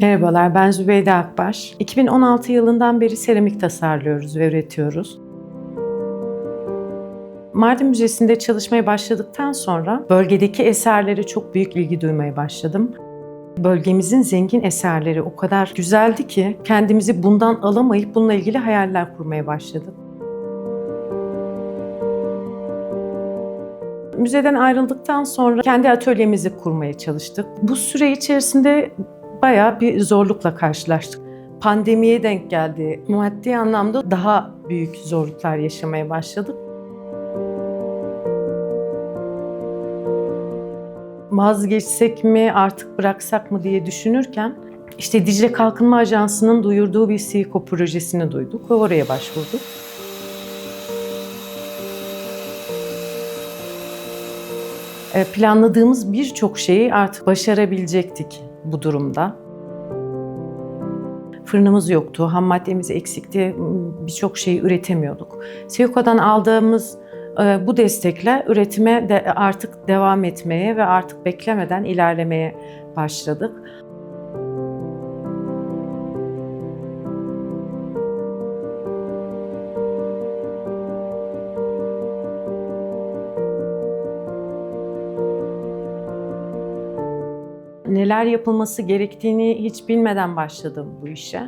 Merhabalar, ben Zübeyde Akbaş. 2016 yılından beri seramik tasarlıyoruz ve üretiyoruz. Mardin Müzesi'nde çalışmaya başladıktan sonra bölgedeki eserlere çok büyük ilgi duymaya başladım. Bölgemizin zengin eserleri o kadar güzeldi ki kendimizi bundan alamayıp bununla ilgili hayaller kurmaya başladım. Müzeden ayrıldıktan sonra kendi atölyemizi kurmaya çalıştık. Bu süre içerisinde bayağı bir zorlukla karşılaştık. Pandemiye denk geldi. Maddi anlamda daha büyük zorluklar yaşamaya başladık. Vazgeçsek mi, artık bıraksak mı diye düşünürken işte Dicle Kalkınma Ajansı'nın duyurduğu bir SİKO projesini duyduk ve oraya başvurduk. E, Planladığımız birçok şeyi artık başarabilecektik bu durumda. Fırınımız yoktu, ham maddemiz eksikti, birçok şeyi üretemiyorduk. SİKO'dan aldığımız bu destekle üretime de artık devam etmeye ve artık beklemeden ilerlemeye başladık. Neler yapılması gerektiğini hiç bilmeden başladım bu işe.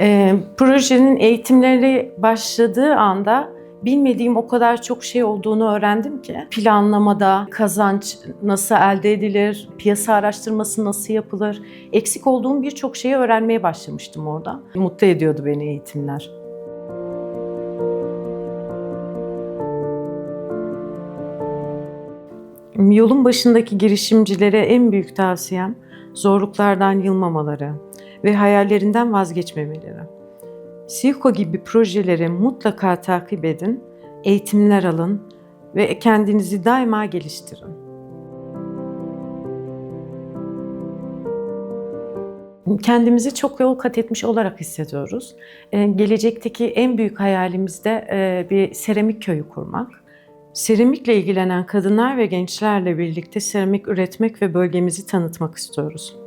Ee, projenin eğitimleri başladığı anda bilmediğim o kadar çok şey olduğunu öğrendim ki planlamada kazanç nasıl elde edilir, piyasa araştırması nasıl yapılır, eksik olduğum birçok şeyi öğrenmeye başlamıştım orada. Mutlu ediyordu beni eğitimler. Yolun başındaki girişimcilere en büyük tavsiyem zorluklardan yılmamaları ve hayallerinden vazgeçmemeleri. Silko gibi projeleri mutlaka takip edin, eğitimler alın ve kendinizi daima geliştirin. Kendimizi çok yol kat etmiş olarak hissediyoruz. Ee, Gelecekteki en büyük hayalimiz de e, bir seramik köyü kurmak. Seramikle ilgilenen kadınlar ve gençlerle birlikte seramik üretmek ve bölgemizi tanıtmak istiyoruz.